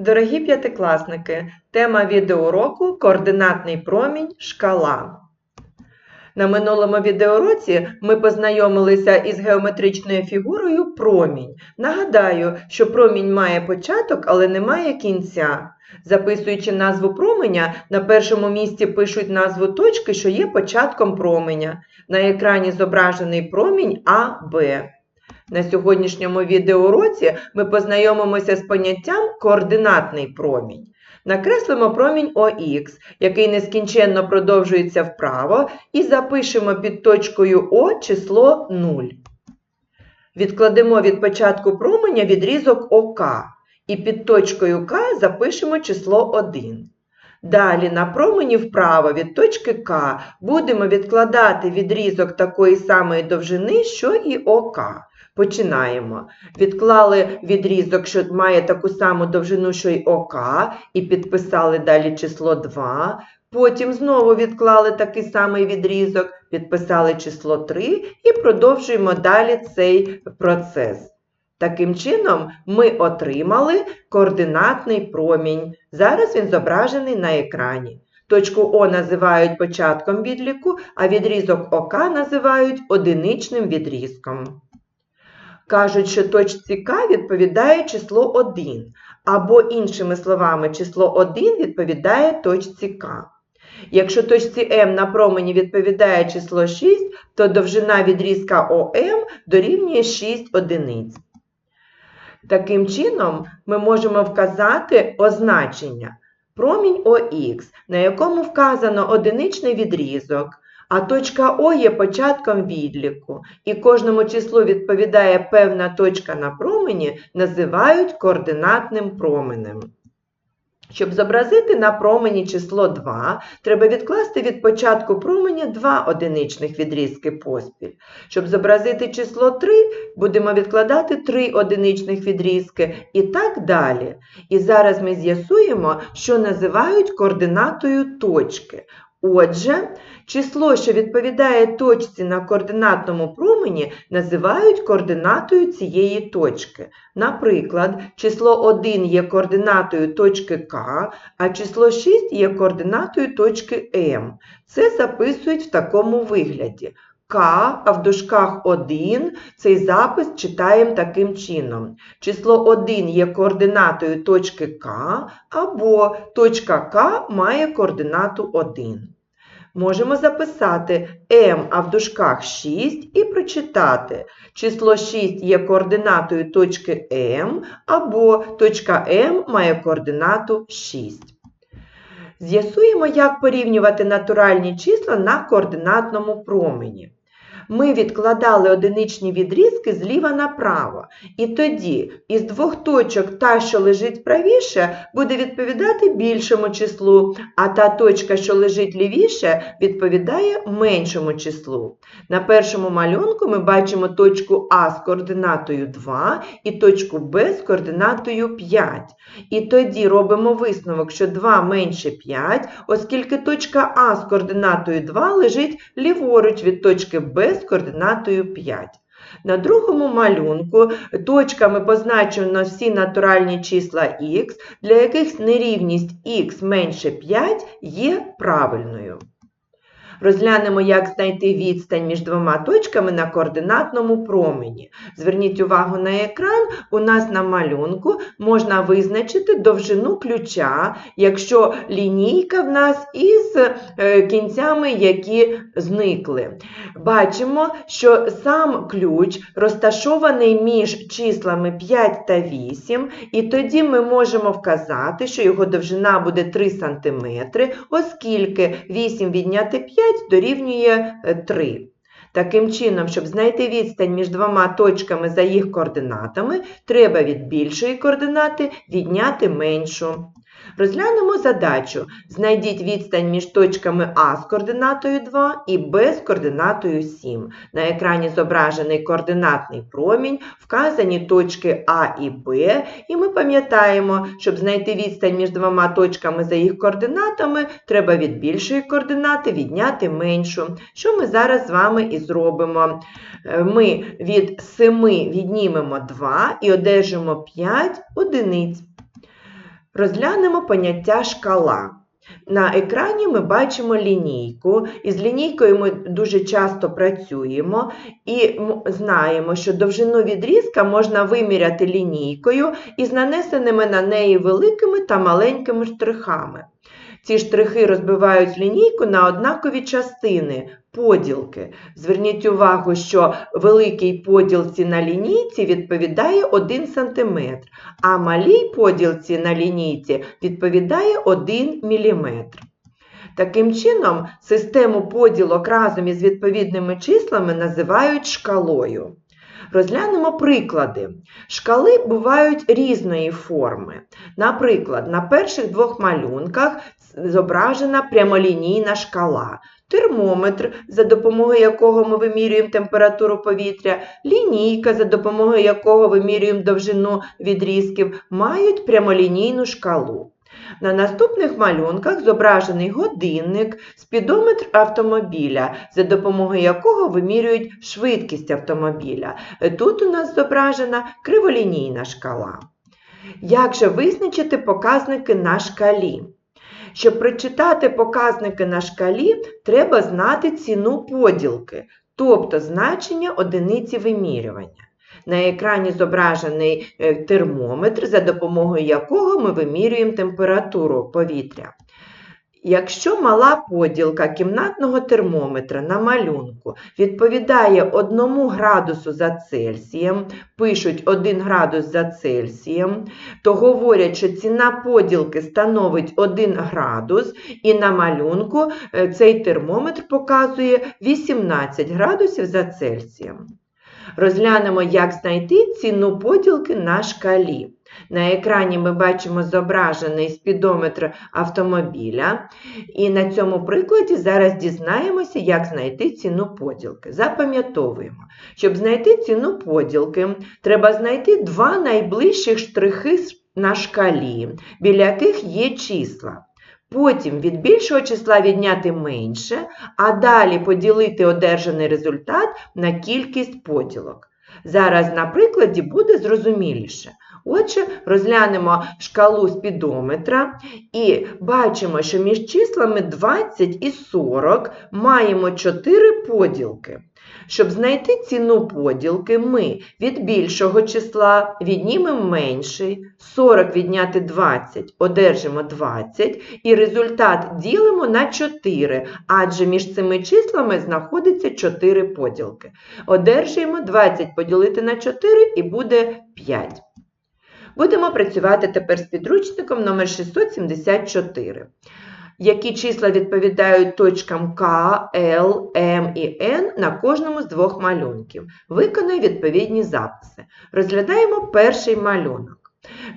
Дорогі п'ятикласники, тема відеоуроку Координатний промінь шкала. На минулому відеоуроці ми познайомилися із геометричною фігурою промінь. Нагадаю, що промінь має початок, але не має кінця. Записуючи назву променя, на першому місці пишуть назву точки, що є початком променя. На екрані зображений промінь АБ. На сьогоднішньому відеоуроці ми познайомимося з поняттям координатний промінь. Накреслимо промінь ОХ, який нескінченно продовжується вправо, і запишемо під точкою О число 0. Відкладемо від початку променя відрізок ОК, і під точкою К запишемо число 1. Далі на промені вправо від точки К будемо відкладати відрізок такої самої довжини, що і ОК. Починаємо. Відклали відрізок, що має таку саму довжину, що й ОК, і підписали далі число 2. Потім знову відклали такий самий відрізок, підписали число 3 і продовжуємо далі цей процес. Таким чином, ми отримали координатний промінь. Зараз він зображений на екрані. Точку О називають початком відліку, а відрізок ОК називають одиничним відрізком. Кажуть, що точці К відповідає число 1, або, іншими словами, число 1 відповідає точці К. Якщо точці М на промені відповідає число 6, то довжина відрізка ОМ дорівнює 6 одиниць. Таким чином, ми можемо вказати означення. Промінь ОХ, на якому вказано одиничний відрізок, а точка О є початком відліку, і кожному числу відповідає певна точка на промені, називають координатним променем. Щоб зобразити на промені число 2, треба відкласти від початку променя два одиничних відрізки поспіль. Щоб зобразити число 3, будемо відкладати 3 одиничних відрізки і так далі. І зараз ми з'ясуємо, що називають координатою точки. Отже, число, що відповідає точці на координатному промені, називають координатою цієї точки. Наприклад, число 1 є координатою точки К, а число 6 є координатою точки М. Це записують в такому вигляді. К, а в дужках 1, цей запис читаємо таким чином. Число 1 є координатою точки К, або точка К має координату 1. Можемо записати m, а в дужках 6 і прочитати. Число 6 є координатою точки М, або точка М має координату 6. З'ясуємо, як порівнювати натуральні числа на координатному промені ми відкладали одиничні відрізки зліва направо. І тоді із двох точок та, що лежить правіше, буде відповідати більшому числу, а та точка, що лежить лівіше, відповідає меншому числу. На першому малюнку ми бачимо точку А з координатою 2 і точку Б з координатою 5. І тоді робимо висновок, що 2 менше 5, оскільки точка А з координатою 2 лежить ліворуч від точки Б з координатою 5. На другому малюнку точками позначено всі натуральні числа х, для яких нерівність х менше 5 є правильною. Розглянемо, як знайти відстань між двома точками на координатному промені. Зверніть увагу на екран, у нас на малюнку можна визначити довжину ключа, якщо лінійка в нас із е, кінцями, які зникли. Бачимо, що сам ключ розташований між числами 5 та 8, і тоді ми можемо вказати, що його довжина буде 3 см, оскільки 8 відняти 5 5 дорівнює 3. Е, Таким чином, щоб знайти відстань між двома точками за їх координатами, треба від більшої координати відняти меншу. Розглянемо задачу. Знайдіть відстань між точками А з координатою 2 і Б з координатою 7. На екрані зображений координатний промінь, вказані точки А і Б, і ми пам'ятаємо, щоб знайти відстань між двома точками за їх координатами, треба від більшої координати відняти меншу. Що ми зараз з вами і зробимо? Е, ми від 7 віднімемо 2 і одержимо 5 одиниць. Розглянемо поняття шкала. На екрані ми бачимо лінійку, і з лінійкою ми дуже часто працюємо і знаємо, що довжину відрізка можна виміряти лінійкою із нанесеними на неї великими та маленькими штрихами. Ці штрихи розбивають лінійку на однакові частини поділки. Зверніть увагу, що великій поділці на лінійці відповідає 1 см, а малій поділці на лінійці відповідає 1 мм. Таким чином, систему поділок разом із відповідними числами називають шкалою. Розглянемо приклади. Шкали бувають різної форми. Наприклад, на перших двох малюнках зображена прямолінійна шкала, термометр, за допомогою якого ми вимірюємо температуру повітря, лінійка, за допомогою якого вимірюємо довжину відрізків, мають прямолінійну шкалу. На наступних малюнках зображений годинник, спідометр автомобіля, за допомогою якого вимірюють швидкість автомобіля. Тут у нас зображена криволінійна шкала. Як же визначити показники на шкалі? Щоб прочитати показники на шкалі, треба знати ціну поділки, тобто значення одиниці вимірювання. На екрані зображений е, термометр, за допомогою якого ми вимірюємо температуру повітря. Якщо мала поділка кімнатного термометра на малюнку відповідає 1 градусу за Цельсієм, пишуть 1 градус за Цельсієм, то говорять, що ціна поділки становить 1 градус, і на малюнку е, цей термометр показує 18 градусів за Цельсієм. Розглянемо, як знайти ціну поділки на шкалі. На екрані ми бачимо зображений спідометр автомобіля, і на цьому прикладі зараз дізнаємося, як знайти ціну поділки. Запам'ятовуємо, щоб знайти ціну поділки, треба знайти два найближчих штрихи на шкалі, біля яких є числа. Потім від більшого числа відняти менше, а далі поділити одержаний результат на кількість поділок. Зараз на прикладі буде зрозуміліше. Отже, розглянемо шкалу спідометра і бачимо, що між числами 20 і 40 маємо 4 поділки. Щоб знайти ціну поділки, ми від більшого числа віднімемо менший, 40 відняти 20, одержимо 20, і результат ділимо на 4, адже між цими числами знаходиться 4 поділки. Одержуємо 20 поділити на 4 і буде 5. Будемо працювати тепер з підручником номер 674. Які числа відповідають точкам К, Л, М і Н на кожному з двох малюнків. Виконай відповідні записи. Розглядаємо перший малюнок.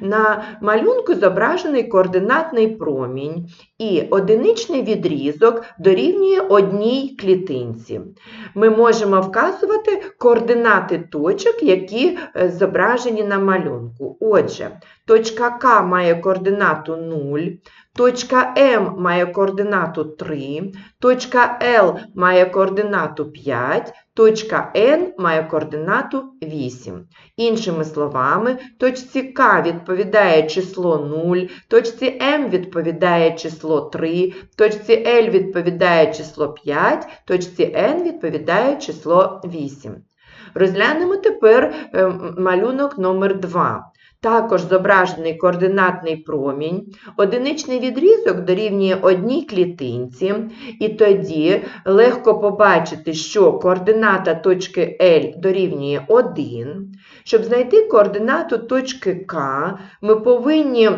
На малюнку зображений координатний промінь і одиничний відрізок дорівнює одній клітинці. Ми можемо вказувати координати точок, які е, зображені на малюнку. Отже, точка К має координату 0, точка М має координату 3, точка Л має координату 5, точка N має координату 8. Іншими словами, точці К відповідає число 0, точці М відповідає число 3, точці L відповідає число 5, точці N відповідає число 8. Розглянемо тепер е, малюнок номер 2. Також зображений координатний промінь, одиничний відрізок дорівнює одній клітинці, і тоді легко побачити, що координата точки L дорівнює 1. Щоб знайти координату точки К, ми повинні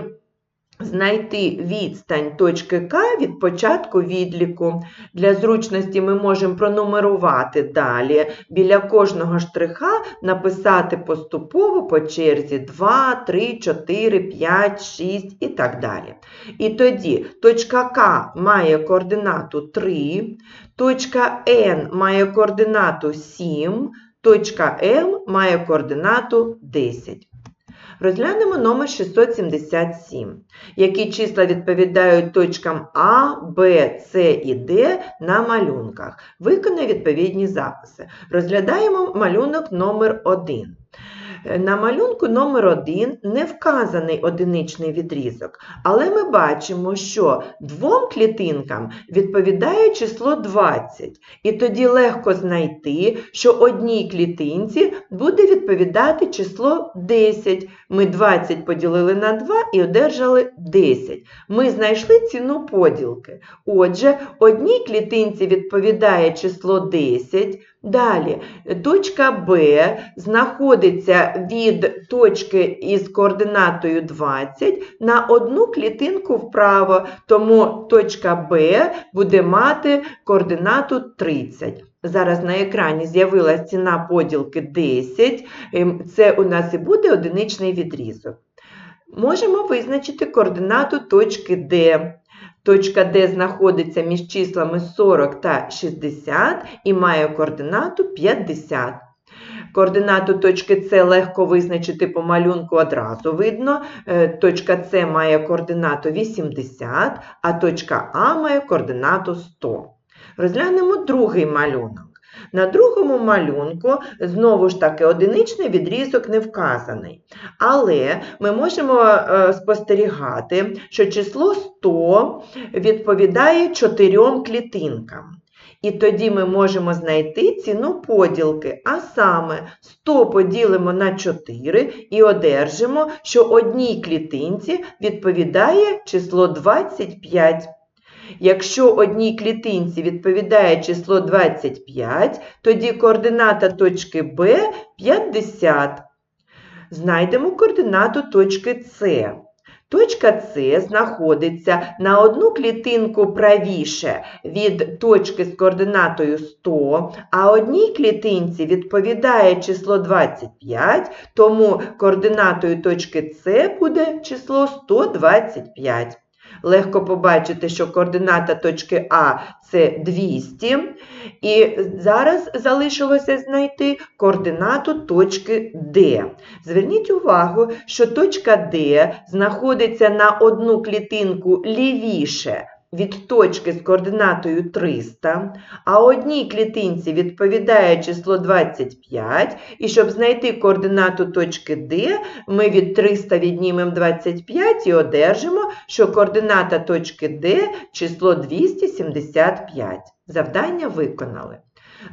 знайти відстань точки К від початку відліку. Для зручності ми можемо пронумерувати далі. Біля кожного штриха написати поступово по черзі 2, 3, 4, 5, 6 і так далі. І тоді точка К має координату 3, точка Н має координату 7, точка М має координату 10. Розглянемо номер 677. Які числа відповідають точкам А, Б, С і Д на малюнках. Виконай відповідні записи. Розглядаємо малюнок номер 1. На малюнку номер 1 не вказаний одиничний відрізок, але ми бачимо, що двом клітинкам відповідає число 20. І тоді легко знайти, що одній клітинці буде відповідати число 10. Ми 20 поділили на 2 і одержали 10. Ми знайшли ціну поділки. Отже, одній клітинці відповідає число 10. Далі, точка Б знаходиться від точки із координатою 20 на одну клітинку вправо, тому точка Б буде мати координату 30. Зараз на екрані з'явилася ціна поділки 10. Ем, Це у нас і буде одиничний відрізок. Можемо визначити координату точки Д. Точка Д знаходиться між числами 40 та 60 і має координату 50. Координату точки С легко визначити по малюнку одразу видно. Е, Точка С має координату 80, а точка А має координату 100. Розглянемо другий малюнок. На другому малюнку знову ж таки одиничний відрізок не вказаний. Але ми можемо е, спостерігати, що число 100 відповідає чотирьом клітинкам. І тоді ми можемо знайти ціну поділки, а саме 100 поділимо на 4 і одержимо, що одній клітинці відповідає число 25. Якщо одній клітинці відповідає число 25, тоді координата точки Б 50. Знайдемо координату точки С. Точка С знаходиться на одну клітинку правіше від точки з координатою 100, а одній клітинці відповідає число 25, тому координатою точки С буде число 125. Легко побачити, що координата точки А це 200. І зараз залишилося знайти координату точки Д. Зверніть увагу, що точка Д знаходиться на одну клітинку лівіше від точки з координатою 300, а одній клітинці відповідає число 25. І щоб знайти координату точки Д, ми від 300 віднімемо 25 і одержимо, що координата точки Д число 275. Завдання виконали.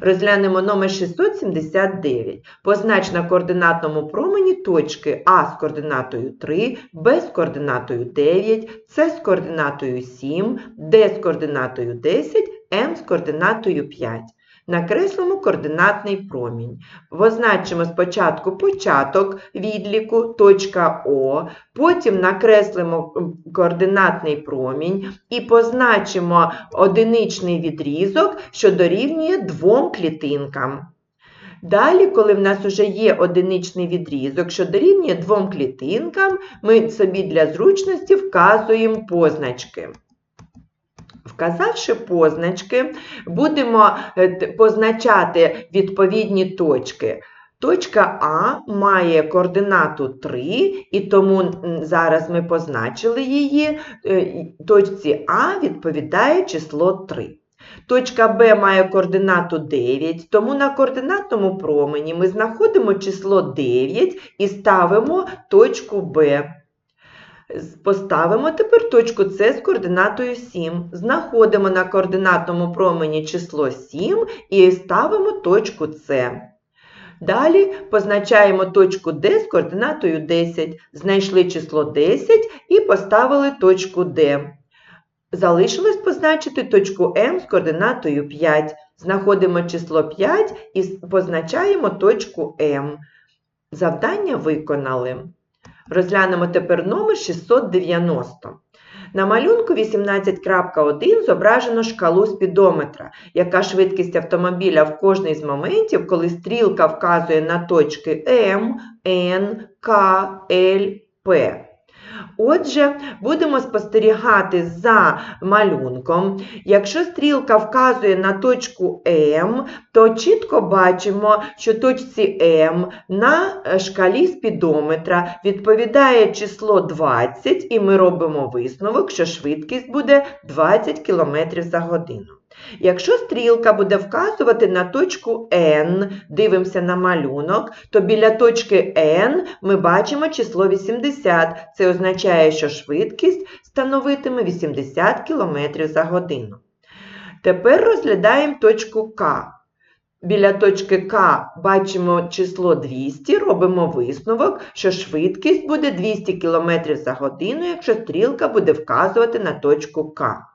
Розглянемо номер 679. Познач на координатному промені точки А з координатою 3, Б з координатою 9, С з координатою 7, Д з координатою 10, М з координатою 5. Накреслимо координатний промінь. Позначимо спочатку початок відліку, точка О, потім накреслимо координатний промінь і позначимо одиничний відрізок, що дорівнює двом клітинкам. Далі, коли в нас вже є одиничний відрізок, що дорівнює двом клітинкам, ми собі для зручності вказуємо позначки. Вказавши позначки, будемо е, позначати відповідні точки. Точка А має координату 3, і тому зараз ми позначили її. е, Точці А відповідає число 3. Точка Б має координату 9, тому на координатному промені ми знаходимо число 9 і ставимо точку Б. Поставимо тепер точку С з координатою 7. Знаходимо на координатному промені число 7 і ставимо точку С. Далі позначаємо точку Д з координатою 10. Знайшли число 10 і поставили точку Д. Залишилось позначити точку М з координатою 5. Знаходимо число 5 і позначаємо точку М. Завдання виконали. Розглянемо тепер номер 690. На малюнку 18.1 зображено шкалу спідометра, яка швидкість автомобіля в кожний з моментів, коли стрілка вказує на точки М, Н, К, Л, П. Отже, будемо спостерігати за малюнком. Якщо стрілка вказує на точку М, то чітко бачимо, що точці М на е, шкалі спідометра відповідає число 20, і ми робимо висновок, що швидкість буде 20 км за годину. Якщо стрілка буде вказувати на точку N, дивимося на малюнок, то біля точки N ми бачимо число 80. Це означає, що швидкість становитиме 80 км за годину. Тепер розглядаємо точку К. Біля точки К бачимо число 200, робимо висновок, що швидкість буде 200 км за годину, якщо стрілка буде вказувати на точку К.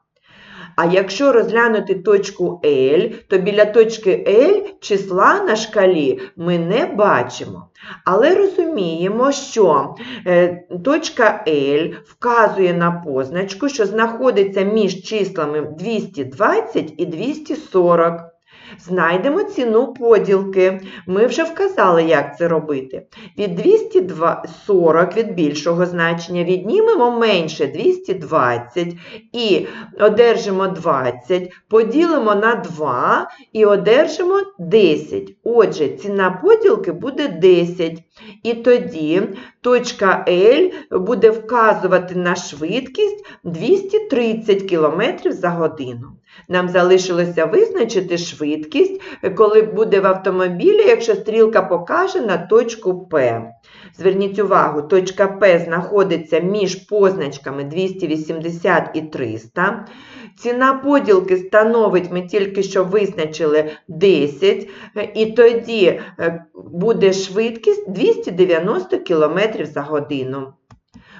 А якщо розглянути точку L, то біля точки L числа на шкалі ми не бачимо. Але розуміємо, що е, точка L вказує на позначку, що знаходиться між числами 220 і 240. Знайдемо ціну поділки. Ми вже вказали, як це робити. Від 240 від більшого значення віднімемо менше 220 і одержимо 20, поділимо на 2 і одержимо 10. Отже, ціна поділки буде 10. І тоді точка L буде вказувати на швидкість 230 км за годину. Нам залишилося визначити швидкість, коли буде в автомобілі, якщо стрілка покаже на точку П. Зверніть увагу, точка П знаходиться між позначками 280 і 300. Ціна поділки становить, ми тільки що визначили 10, і тоді е, буде швидкість 290 км за годину.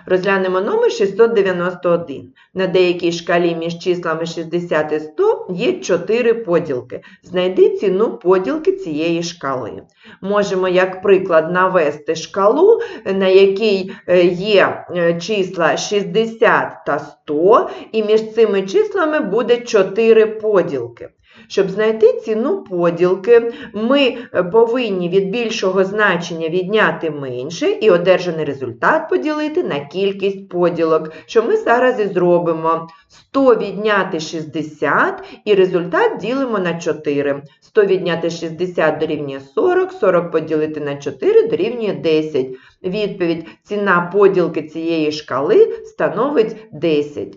Розглянемо номер 691. На деякій шкалі між числами 60 і 100 є 4 поділки. Знайди ціну поділки цієї шкали. Можемо, як приклад, навести шкалу, на якій е, є е, числа 60 та 100, і між цими числами буде 4 поділки. Щоб знайти ціну поділки, ми е, повинні від більшого значення відняти менше і одержаний результат поділити на кількість поділок, що ми зараз і зробимо. 100 відняти 60 і результат ділимо на 4. 100 відняти 60 дорівнює 40, 40 поділити на 4 дорівнює 10. Відповідь ціна поділки цієї шкали становить 10.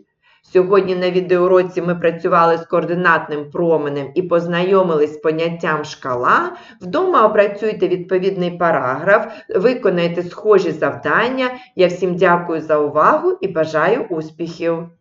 Сьогодні на відеоуроці ми працювали з координатним променем і познайомились з поняттям шкала. Вдома опрацюйте відповідний параграф, виконайте схожі завдання. Я всім дякую за увагу і бажаю успіхів!